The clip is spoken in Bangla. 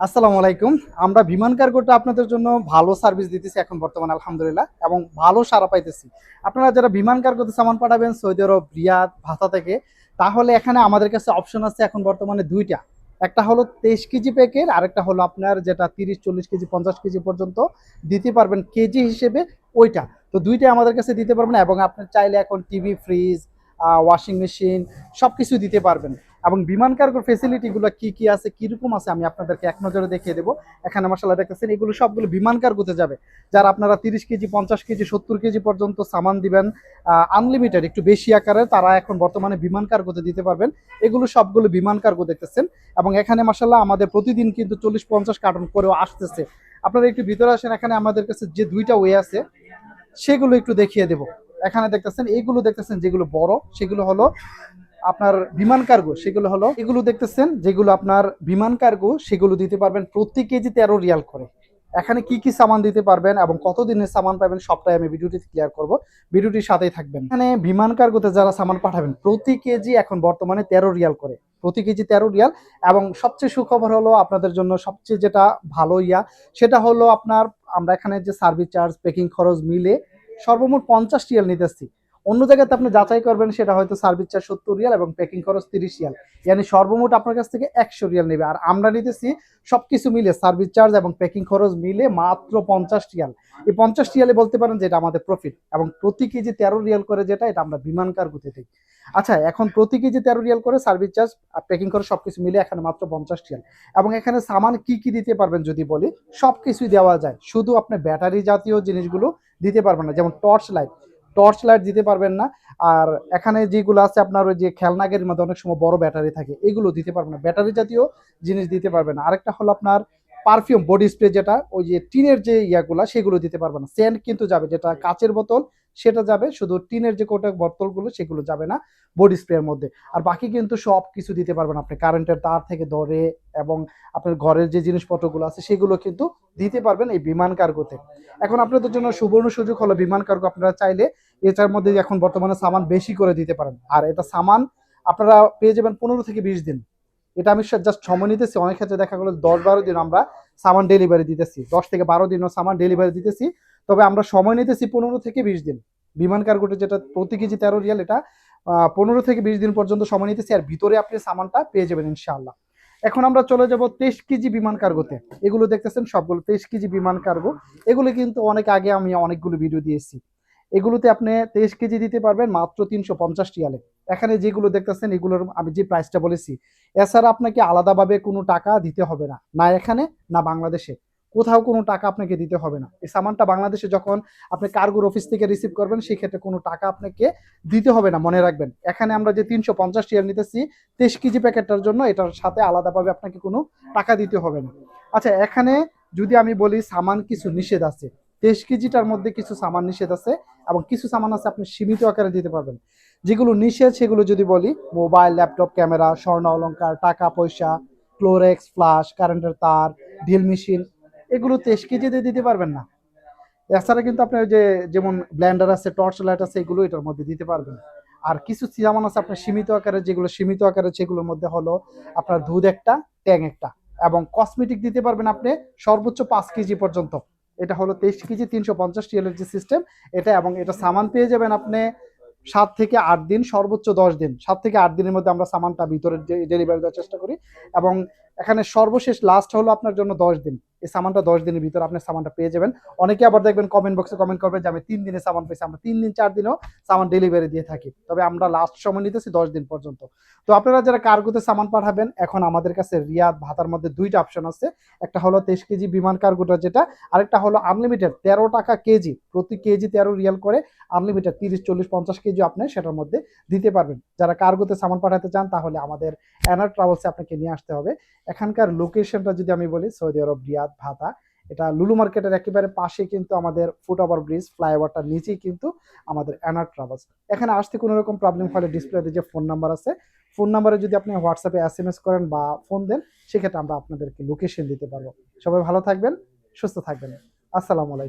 আসসালামু আলাইকুম। আমরা বিমান কার্গোটা আপনাদের জন্য ভালো সার্ভিস দিতেছি এখন বর্তমানে, আলহামদুলিল্লাহ, এবং ভালো সারা পাইতেছি। আপনারা যারা বিমান কার্গোতে সামান পাঠাবেন, সৌদি আরব, রিয়াদ, ভাতা থেকে, তাহলে এখানে আমাদের কাছে অপশন আছে এখন বর্তমানে দুইটা। একটা হলো তেইশ কেজি প্যাকের আরেকটা হলো আপনার যেটা তিরিশ, চল্লিশ কেজি, পঞ্চাশ কেজি পর্যন্ত দিতে পারবেন কেজি হিসেবে ওইটা। তো দুইটাই আমাদের কাছে দিতে পারবেন এবং আপনি চাইলে এখন টিভি ফ্রিজ ওয়াশিং মেশিন সব কিছু দিতে পারবেন। এবং বিমান কার্গোর ফেসিলিটিগুলো কি কি আছে, কীরকম আছে, আমি আপনাদেরকে এক নজরে দেখিয়ে দেবো। এখানে মশলা দেখতেছেন, এগুলো সবগুলো বিমান কার্গোতে যাবে। যারা আপনারা তিরিশ কেজি, পঞ্চাশ কেজি, সত্তর কেজি পর্যন্ত সামান দিবেন আনলিমিটেড একটু বেশি আকারে তারা এখন বর্তমানে বিমান কার্গোতে দিতে পারবেন। এগুলো সবগুলো বিমান কার্গো দেখতেছেন এবং এখানে মাসাল্লাহ আমাদের প্রতিদিন কিন্তু চল্লিশ, পঞ্চাশ কার্টন করেও আসতেছে। আপনারা একটু ভিতরে আসেন, এখানে আমাদের কাছে যে দুইটা ওয়ে আছে, সেগুলো একটু দেখিয়ে দেব। এখানে দেখতেছেন এইগুলো দেখতেছেন যেগুলো বড়, সেগুলো হলো আপনার বিমান কার্গো, সেগুলো হলো, এগুলো দেখতেছেন, যেগুলো আপনার বিমান কার্গো, সেগুলো দিতে পারবেন প্রতি কেজি তেরো রিয়াল করে। এখানে কি কি সামান দিতে পারবেন এবং কত দিনের সামান পাবেন, সবটাই আমি ভিডিওটি ক্লিয়ার করব। ভিডিওটির সাথেই থাকবেন। এখানে বিমান কার্গোতে যারা সামান পাঠাবেন, প্রতি কেজি এখন বর্তমানে তেরো রিয়াল করে। প্রতি কেজি তেরো রিয়াল এবং সবচেয়ে সুখবর হলো আপনাদের জন্য সবচেয়ে যেটা ভালো ইয়া, সেটা হলো আপনার, আমরা এখানে যে সার্ভিস চার্জ পেকিং খরচ মিলে সর্বমোট পঞ্চাশ রিয়াল নিতেছি। অন্য জায়গাতে আপনি যাচাই করবেন, সেটা হয়তো সার্ভিস চার্জ সত্তর রিয়াল এবং প্যাকিং খরচ তিরিশ রিয়াল। ইয়ানি সর্বমোট আপনার কাছ থেকে একশো রিয়াল নেবে। আর আমরা নিতেছি সব কিছু মিলে, সার্ভিস চার্জ এবং প্যাকিং খরচ মিলে মাত্র পঞ্চাশ রিয়াল। এই পঞ্চাশ রিয়ালে বলতে পারেন যে এটা আমাদের প্রফিট এবং প্রতি কেজি তেরো রিয়াল করে যেটা, এটা আমরা বিমান কার্গোতে দিই। আচ্ছা এখন প্রতি কেজি তেরো রিয়াল করে সার্ভিস চার্জ আর প্যাকিং খরচ সবকিছু মিলে এখানে মাত্র পঞ্চাশ রিয়াল। এবং এখানে সামান কি কি দিতে পারবেন যদি বলি সব কিছুই দেওয়া যায়। শুধু আপনি ব্যাটারি জাতীয় জিনিসগুলো দিতে পারবেন না, যেমন টর্চ লাইট টর্চ লাইট দিতে পারবেন না। আর এখানে যেগুলো আছে আপনার ওই যে খেলনাগের মধ্যে অনেক সময় বড় ব্যাটারি থাকে, এগুলো দিতে পারবেন না। ব্যাটারি জাতীয় জিনিস দিতে পারবেন না। আরেকটা হলো আপনার পারফিউম, বডি স্প্রে যেটা, ওই যে টিনের যে ইয়াগুলা, সেগুলো দিতে পারবেন না। সেন্ট কিন্তু যাবে, যেটা কাচের বোতল সেটা যাবে, শুধু টিনের যে কোটা বোতলগুলো সেগুলো যাবে না বডি স্প্রের মধ্যে। আর বাকি কিন্তু সব কিছু দিতে পারবেন আপনি। কারেন্টের তার থেকে ধরে এবং আপনার ঘরের যে জিনিসপত্রগুলো আছে সেগুলো কিন্তু দিতে পারবেন এই বিমান কার্গোতে। এখন আপনাদের জন্য সুবর্ণ সুযোগ হলো বিমান কার্গো আপনারা চাইলে এটার মধ্যে এখন বর্তমানে সামান বেশি করে দিতে পারেন। আর এটা সামান আপনারা পেয়ে যাবেন পনেরো থেকে বিশ দিন। এটা আমি জাস্ট সময় নিতেছি, অনেক ক্ষেত্রে দেখা গেলো দশ বারো দিন আমরা সামান ডেলিভারি দিতেছি। দশ থেকে বারো দিনও সামান ডেলিভারি দিতেছি। তবে আমরা সময় নিতেছি পনেরো থেকে বিশ দিন। বিমান কার্গোটা যেটা প্রতি কেজি তেরো রিয়াল, এটা পনেরো থেকে বিশ দিন পর্যন্ত সময় নিতেছি আর ভিতরে আপনি সামানটা পেয়ে যাবেন ইনশাআল্লাহ। এখন আমরা চলে যাব তেইশ কেজি বিমান কার্গোতে। এগুলো দেখতেছেন সবগুলো তেইশ কেজি বিমান কার্গো। এগুলো কিন্তু অনেক আগে আমি অনেকগুলো ভিডিও দিয়েছি। এগুলোতে আপনি তেইশ কেজি দিতে পারবেন মাত্র তিনশো পঞ্চাশ রিয়ালে। এখানে যেগুলো দেখতেছেন, এগুলোর আমি যে প্রাইসটা বলেছি, এছাড়া আপনাকে আলাদাভাবে কোনো টাকা দিতে হবে না। না এখানে, না বাংলাদেশে। কোথাও কোনো টাকা আপনাকে দিতে হবে না। এই সামানটা বাংলাদেশে যখন আপনি কার্গোর অফিস থেকে রিসিভ করবেন সেই ক্ষেত্রে কোনো টাকা আপনাকে দিতে হবে না, মনে রাখবেন। এখানে আমরা যে তিনশো পঞ্চাশ টিয়ার নিতেছি, তেইশ কেজি প্যাকেটটার জন্য এটার সাথে আলাদাভাবে আপনাকে কোনো টাকা দিতে হবে না। আচ্ছা এখানে যদি আমি বলি সামান কিছু নিষেধ আছে, তেইশ কেজিটার মধ্যে কিছু সামান নিষেধ আছে এবং কিছু সামান আছে আপনি সীমিত আকারে দিতে পারবেন। যেগুলো নিষেধ, সেগুলো যদি বলি, মোবাইল, ল্যাপটপ, ক্যামেরা, স্বর্ণ অলঙ্কার টাকা, পয়সা, ক্লোরেক্স, ফ্লাশ, কারেন্টের তার ডিল মেশিন এগুলো তেইশ কেজিতে দিতে পারবেন না। এছাড়া কিন্তু আপনার যে যেমন ব্ল্যান্ডার আছে টর্চ লাইট আছে, এগুলো এটার মধ্যে দিতে পারবেন। আর কিছু সামান আছে আপনার সীমিত আকারে যেগুলো সীমিত আকারে সেগুলোর মধ্যে হলো আপনার দুধ একটা, ট্যাং একটা এবং কসমেটিক দিতে পারবেন আপনি সর্বোচ্চ পাঁচ কেজি পর্যন্ত। এটা হলো তেইশ কেজি, তিনশো পঞ্চাশ টিএলের যে সিস্টেম এটা এবং এটা সামান পেয়ে যাবেন আপনি সাত থেকে আট দিন, সর্বোচ্চ দশ দিন। সাত থেকে আট দিনের মধ্যে আমরা সামানটা ভিতরে ডেলিভারি দেওয়ার চেষ্টা করি এবং এখানে সর্বশেষ লাস্ট হলো আপনার জন্য দশ দিন। এই সামানটা দশ দিনের ভিতরে আপনার সামানটা পেয়ে যাবেন। অনেকে আবার দেখবেন কমেন্ট বক্সে কমেন্ট করবেন যে, আমি তিন দিনে সামান পেয়েছি, আমরা তিন দিন, চার দিনও সামান ডেলিভারি দিয়ে থাকি। তবে আমরা লাস্ট সময় নিতেছি দশ দিন পর্যন্ত। তো আপনারা যারা কার্গোতে সামান পাঠাবেন, এখন আমাদের কাছে রিয়াদ ভাতার মধ্যে দুইটা অপশন আছে। একটা হলো তেইশ কেজি বিমান কার্গোটা যেটা, আরেকটা হলো আনলিমিটেড তেরো টাকা কেজি, প্রতি কেজি তেরো রিয়াল করে আনলিমিটেড তিরিশ, চল্লিশ, পঞ্চাশ কেজি আপনি সেটার মধ্যে দিতে পারবেন। যারা কার্গোতে সামান পাঠাতে চান, তাহলে আমাদের অ্যানার ট্রাভেলসে আপনাকে নিয়ে আসতে হবে। এখানকার লোকেশনটা যদি আমি বলি সৌদি আরব রিয়াদ ভাতা এটা লুলু মার্কেটের একেবারে পাশে কিন্তু আমাদের ফুট ওভার ব্রিজ ফ্লাইওভারটার নিচেই কিন্তু আমাদের অ্যানার ট্রাভেলস এখানে আসতে কোনো রকম প্রবলেম হলে ডিসপ্লেতে যে ফোন নাম্বার আছে ফোন নাম্বারে যদি আপনি হোয়াটসঅ্যাপে এস এম এস করেন বা ফোন দেন, সেক্ষেত্রে আমরা আপনাদেরকে লোকেশন দিতে পারব। সবাই ভালো থাকবেন, সুস্থ থাকবেন। আসসালামু আলাইকুম।